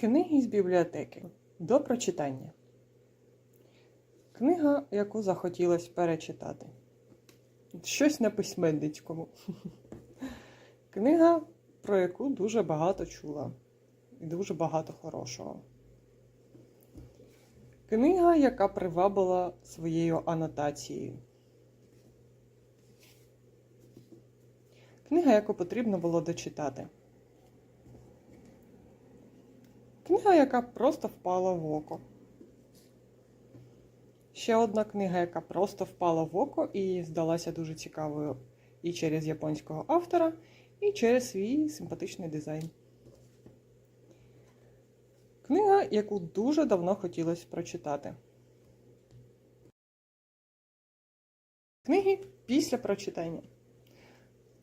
Книги з бібліотеки до прочитання. Книга, яку захотілося перечитати. Щось на письменницькому. Книга, про яку дуже багато чула. І дуже багато хорошого. Книга, яка привабила своєю анотацією. Книга, яку потрібно було дочитати. Книга, яка просто впала в око. Ще одна книга, яка просто впала в око і здалася дуже цікавою і через японського автора, і через свій симпатичний дизайн. Книга, яку дуже давно хотілося прочитати. Книги після прочитання.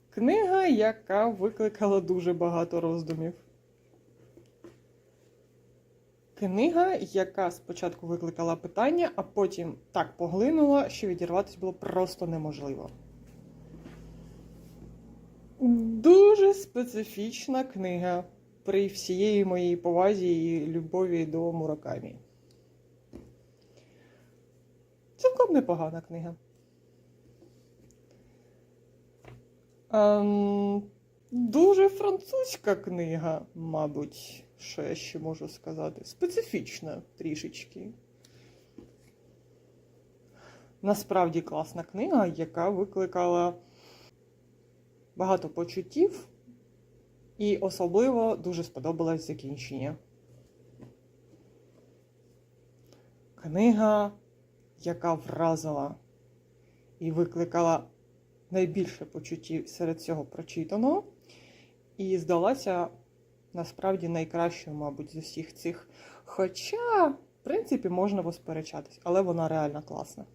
Книга, яка викликала дуже багато роздумів. Книга, яка спочатку викликала питання, а потім так поглинула, що відірватися було просто неможливо. Дуже специфічна книга при всієї моїй повазі і любові до Муракамі. Цілком непогана книга. Ем, дуже французька книга, мабуть, що я ще можу сказати. Специфічна трішечки. Насправді класна книга, яка викликала багато почуттів, і особливо дуже сподобалось закінчення. Книга, яка вразила і викликала найбільше почуттів серед цього прочитаного, і здалася насправді найкращою, мабуть, з усіх цих. Хоча, в принципі, можна посперечатись, але вона реально класна.